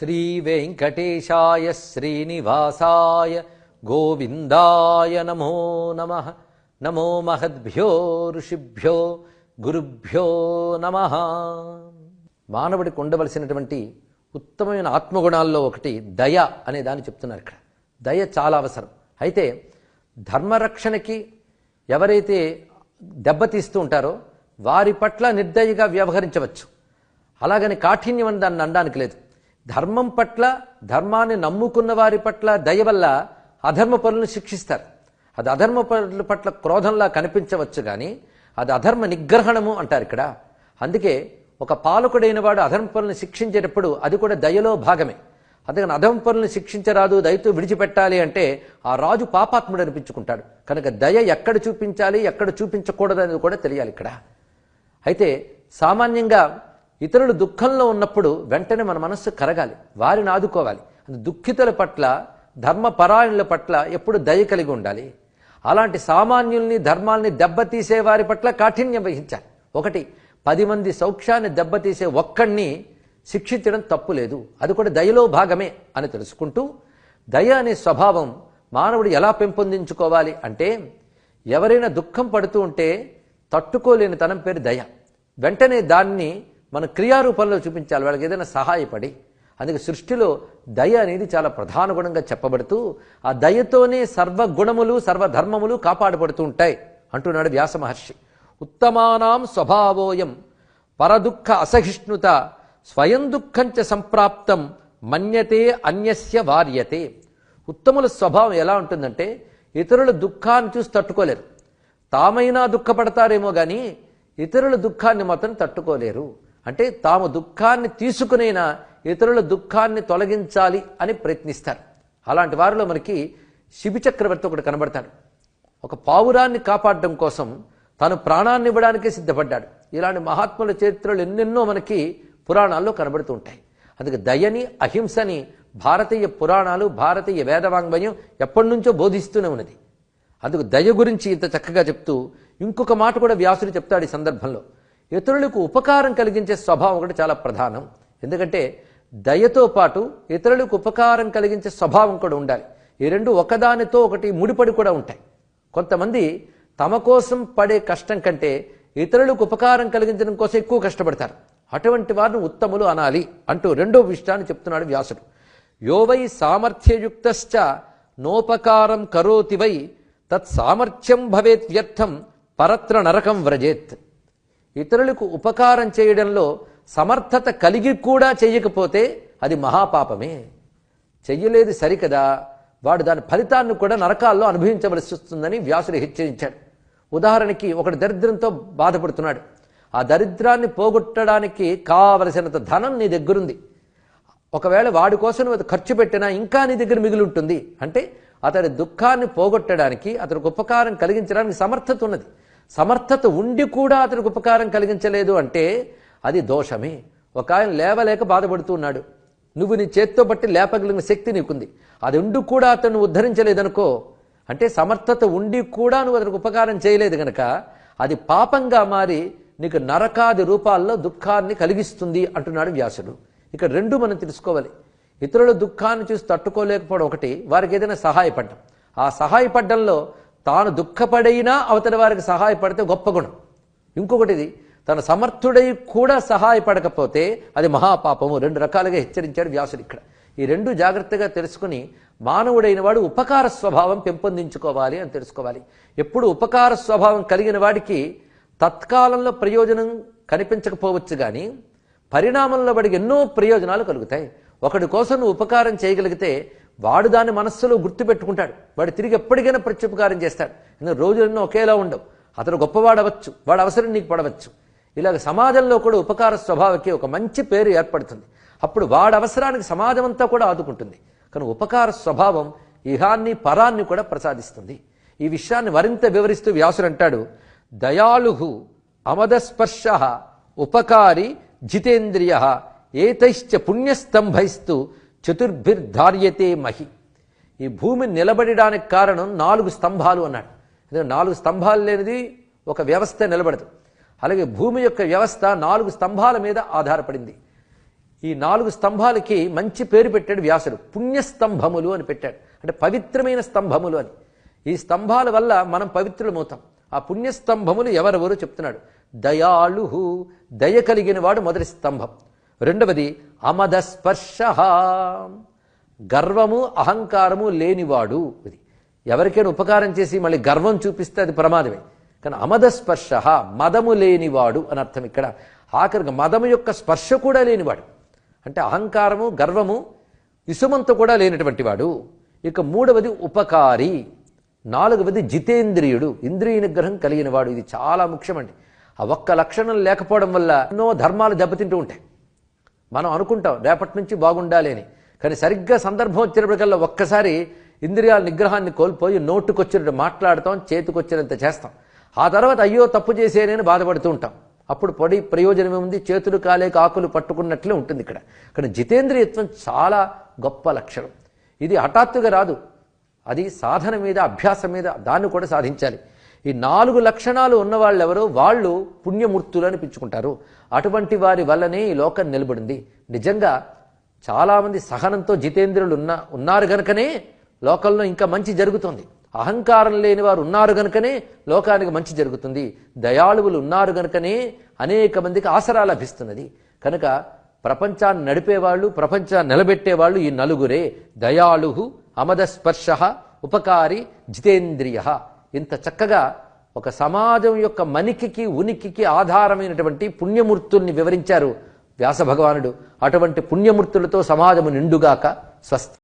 శ్రీవేంకటేశాయ శ్రీనివాసాయ గోవిందాయ నమో నమ. నమో మహద్భ్యో ఋషిభ్యో గురుభ్యో నమ. మానవుడికి ఉండవలసినటువంటి ఉత్తమమైన ఆత్మగుణాల్లో ఒకటి దయ అనే దాన్ని చెప్తున్నారు ఇక్కడ. దయ చాలా అవసరం. అయితే ధర్మరక్షణకి ఎవరైతే దెబ్బతీస్తూ ఉంటారో వారి పట్ల నిర్దయగా వ్యవహరించవచ్చు. అలాగని కాఠిన్యం అని దాన్ని అనడానికి లేదు. ధర్మం పట్ల ధర్మాన్ని నమ్ముకున్న వారి పట్ల దయ వల్ల అధర్మ పనులను శిక్షిస్తారు. అది అధర్మ పనుల పట్ల క్రోధంలా కనిపించవచ్చు కానీ అది అధర్మ నిగ్రహణము అంటారు ఇక్కడ. అందుకే ఒక పాలకుడైన వాడు అధర్మ పనులను శిక్షించేటప్పుడు అది కూడా దయలో భాగమే. అందుకని అధర్మ పనులను శిక్షించరాదు దయతో విడిచిపెట్టాలి అంటే ఆ రాజు పాపాత్ముడు అనిపించుకుంటాడు. కనుక దయ ఎక్కడ చూపించాలి ఎక్కడ చూపించకూడదు అనేది కూడా తెలియాలి ఇక్కడ. అయితే సామాన్యంగా ఇతరులు దుఃఖంలో ఉన్నప్పుడు వెంటనే మన మనస్సు కరగాలి వారిని ఆదుకోవాలి. దుఃఖితుల పట్ల ధర్మపరాయణుల పట్ల ఎప్పుడు దయ కలిగి ఉండాలి. అలాంటి సామాన్యుల్ని ధర్మాల్ని దెబ్బతీసే వారి పట్ల కాఠిన్యం వహించాలి. ఒకటి పది మంది సౌఖ్యాన్ని దెబ్బతీసే ఒక్కడిని శిక్షించడం తప్పు లేదు. అది కూడా దయలో భాగమే అని తెలుసుకుంటూ దయ అనే స్వభావం మానవుడు ఎలా పెంపొందించుకోవాలి అంటే ఎవరైనా దుఃఖం పడుతూ ఉంటే తట్టుకోలేని తనం పేరు దయ. వెంటనే దాన్ని మన క్రియారూపంలో చూపించాలి. వాళ్ళకి ఏదైనా సహాయపడి అందుకే సృష్టిలో దయ అనేది చాలా ప్రధాన గుణంగా చెప్పబడుతూ ఆ దయతోనే సర్వగుణములు సర్వధర్మములు కాపాడబడుతూ ఉంటాయి అంటున్నాడు వ్యాస మహర్షి. ఉత్తమానాం స్వభావోయం పరదుఃఖ అసహిష్ణుత స్వయం దుఃఖంచ సంప్రాప్తం మన్యతే అన్యస్య వార్యతే. ఉత్తముల స్వభావం ఎలా ఉంటుందంటే ఇతరుల దుఃఖాన్ని చూసి తట్టుకోలేరు. తామైనా దుఃఖపడతారేమో కానీ ఇతరుల దుఃఖాన్ని మాత్రం తట్టుకోలేరు. అంటే తాము దుఃఖాన్ని తీసుకునైనా ఇతరుల దుఃఖాన్ని తొలగించాలి అని ప్రయత్నిస్తారు. అలాంటి వారిలో మనకి శిబిచక్రవర్తి ఒకటి కనబడతాడు. ఒక పావురాన్ని కాపాడడం కోసం తను ప్రాణాన్ని ఇవ్వడానికే సిద్ధపడ్డాడు. ఇలాంటి మహాత్ముల చరిత్రలు ఎన్నెన్నో మనకి పురాణాల్లో కనబడుతూ ఉంటాయి. అందుకే దయని అహింసని భారతీయ పురాణాలు భారతీయ వేదవాంగ్మయం ఎప్పటి నుంచో బోధిస్తూనే ఉన్నది. అందుకు దయ గురించి ఇంత చక్కగా చెప్తూ ఇంకొక మాట కూడా వ్యాసుడు చెప్తాడు ఈ సందర్భంలో. ఇతరులకు ఉపకారం కలిగించే స్వభావం ఒకటి చాలా ప్రధానం. ఎందుకంటే దయతో పాటు ఇతరులకు ఉపకారం కలిగించే స్వభావం కూడా ఉండాలి. ఈ రెండు ఒకదానితో ఒకటి ముడిపడి కూడా ఉంటాయి. కొంతమంది తమ కోసం పడే కష్టం కంటే ఇతరులకు ఉపకారం కలిగించడం కోసం ఎక్కువ కష్టపడతారు. అటువంటి వారిని ఉత్తములు అనాలి అంటూ రెండో విషయాన్ని చెప్తున్నాడు వ్యాసుడు. యోవై సామర్థ్యయుక్తశ్చ నోపకారం కరోతి వై తత్ సామర్థ్యం భవేత్ వ్యర్థం పరత్ర నరకం వ్రజేత్. ఇతరులకు ఉపకారం చేయడంలో సమర్థత కలిగి కూడా చేయకపోతే అది మహాపాపమే. చెయ్యలేదు సరికదా. వాడు దాని ఫలితాన్ని కూడా నరకాల్లో అనుభవించవలసి వస్తుందని వ్యాసుడు హెచ్చరించాడు. ఉదాహరణకి ఒకటి దరిద్రంతో బాధపడుతున్నాడు. ఆ దరిద్రాన్ని పోగొట్టడానికి కావలసినంత ధనం నీ దగ్గరుంది. ఒకవేళ వాడి కోసం నువ్వు ఖర్చు పెట్టినా ఇంకా నీ దగ్గర మిగిలి ఉంటుంది. అంటే అతడి దుఃఖాన్ని పోగొట్టడానికి అతనికి ఉపకారం కలిగించడానికి సమర్థత ఉన్నది. సమర్థత ఉండి కూడా అతనికి ఉపకారం కలిగించలేదు అంటే అది దోషమే. ఒక ఆయన లేవలేక బాధపడుతున్నాడు నువ్వు నీ చేత్తో బట్టి లేపగలిగిన శక్తి నీకుంది. అది ఉండి కూడా అతను ఉద్ధరించలేదనుకో అంటే సమర్థత ఉండి కూడా నువ్వు అతనికి ఉపకారం చేయలేదు గనక అది పాపంగా మారి నీకు నరకాది రూపాల్లో దుఃఖాన్ని కలిగిస్తుంది అంటున్నాడు వ్యాసుడు. ఇక్కడ రెండు మనం తెలుసుకోవాలి. ఇతరుల దుఃఖాన్ని చూసి తట్టుకోలేకపోవడం ఒకటి వారికి ఏదైనా సహాయపడ్డం. ఆ సహాయపడ్డంలో తాను దుఃఖపడైనా అవతలి వారికి సహాయపడితే గొప్ప గుణం. ఇంకొకటిది తన సమర్థుడై కూడా సహాయపడకపోతే అది మహాపాపము. రెండు రకాలుగా హెచ్చరించాడు వ్యాసుడు ఇక్కడ. ఈ రెండు జాగ్రత్తగా తెలుసుకుని మానవుడైన వాడు ఉపకార స్వభావం పెంపొందించుకోవాలి అని తెలుసుకోవాలి. ఎప్పుడు ఉపకార స్వభావం కలిగిన వాడికి తత్కాలంలో ప్రయోజనం కనిపించకపోవచ్చు కానీ పరిణామంలో వాడికి ఎన్నో ప్రయోజనాలు కలుగుతాయి. ఒకడి కోసం నువ్వు ఉపకారం చేయగలిగితే వాడు దాన్ని మనస్సులో గుర్తుపెట్టుకుంటాడు. వాడు తిరిగి ఎప్పటికైనా ప్రత్యుపకారం చేస్తాడు. ఎందుకంటే రోజులన్నీ ఒకేలా ఉండవు. అతను గొప్పవాడవచ్చు. వాడు అవసరం నీకు పడవచ్చు. ఇలాగ సమాజంలో కూడా ఉపకార స్వభావకి ఒక మంచి పేరు ఏర్పడుతుంది. అప్పుడు వాడి అవసరానికి సమాజం అంతా కూడా ఆదుకుంటుంది. కానీ ఉపకార స్వభావం ఇహాన్ని పరాన్ని కూడా ప్రసాదిస్తుంది. ఈ విషయాన్ని మరింత వివరిస్తూ వ్యాసుడు అంటాడు దయాళు అమదస్పర్శ ఉపకారి జితేంద్రియ ఏతైశ్చ పుణ్యస్తంభైస్తు చతుర్భిర్ధార్యతే మహి. ఈ భూమి నిలబడడానికి కారణం నాలుగు స్తంభాలు అన్నాడు. ఎందుకంటే నాలుగు స్తంభాలు లేనిది ఒక వ్యవస్థ నిలబడదు. అలాగే భూమి యొక్క వ్యవస్థ నాలుగు స్తంభాల మీద ఆధారపడింది. ఈ నాలుగు స్తంభాలకి మంచి పేరు పెట్టాడు వ్యాసుడు. పుణ్యస్తంభములు అని పెట్టాడు. అంటే పవిత్రమైన స్తంభములు అని. ఈ స్తంభాల వల్ల మనం పవిత్రులమవుతాం. ఆ పుణ్యస్తంభములు ఎవరెవరో చెప్తున్నాడు. దయాళు దయ కలిగిన వాడు మొదటి స్తంభం. రెండవది అమదస్పర్శ. గర్వము అహంకారము లేనివాడు ఇది. ఎవరికైనా ఉపకారం చేసి మళ్ళీ గర్వం చూపిస్తే అది ప్రమాదమే. కానీ అమదస్పర్శ మదము లేనివాడు అని అర్థం ఇక్కడ. ఆఖరికి మదము యొక్క స్పర్శ కూడా లేనివాడు. అంటే అహంకారము గర్వము ఇసుమంత కూడా లేనటువంటి వాడు. ఇక మూడవది ఉపకారి నాలుగవది జితేంద్రియుడు ఇంద్రియ నిగ్రహం కలిగిన వాడు. ఇది చాలా ముఖ్యమండి. ఆ ఒక్క లక్షణం లేకపోవడం వల్ల ఎన్నో ధర్మాలు దెబ్బతింటూ ఉంటాయి. మనం అనుకుంటాం రేపటి నుంచి బాగుండాలి అని కానీ సరిగ్గా సందర్భం వచ్చినప్పటికల్లా ఒక్కసారి ఇంద్రియాల నిగ్రహాన్ని కోల్పోయి నోటుకొచ్చినట్టు మాట్లాడతాం చేతికొచ్చినంత చేస్తాం. ఆ తర్వాత అయ్యో తప్పు చేసేనని బాధపడుతూ ఉంటాం. అప్పుడు పొడి ప్రయోజనం ఏముంది? చేతులు కాలేక ఆకులు పట్టుకున్నట్లే ఉంటుంది ఇక్కడ. కానీ జితేంద్రియత్వం చాలా గొప్ప లక్షణం. ఇది హఠాత్తుగా రాదు. అది సాధన మీద అభ్యాసం మీద దాన్ని కూడా సాధించాలి. ఈ నాలుగు లక్షణాలు ఉన్నవాళ్ళు ఎవరో వాళ్ళు పుణ్యమూర్తులు అనిపించుకుంటారు అటువంటి వారి వల్లనే ఈ లోకం నిలబడింది. నిజంగా చాలామంది సహనంతో జితేంద్రులు ఉన్న ఉన్నారు గనుకనే లోకంలో ఇంకా మంచి జరుగుతుంది. అహంకారం లేని వారు ఉన్నారు గనుకనే లోకానికి మంచి జరుగుతుంది. దయాళువులు ఉన్నారు గనుకనే అనేక మందికి ఆసరా లభిస్తున్నది. కనుక ప్రపంచాన్ని నడిపేవాళ్ళు ప్రపంచాన్ని నిలబెట్టేవాళ్ళు ఈ నలుగురే. దయాళు అమదస్పర్శ ఉపకారి జితేంద్రియ. ఇంత చక్కగా ఒక సమాజం యొక్క మనికికి ఉనికికి ఆధారమైనటువంటి పుణ్యమూర్తుల్ని వివరించారు వ్యాస భగవానుడు. అటువంటి పుణ్యమూర్తులతో సమాజము నిండుగాక స్వస్తి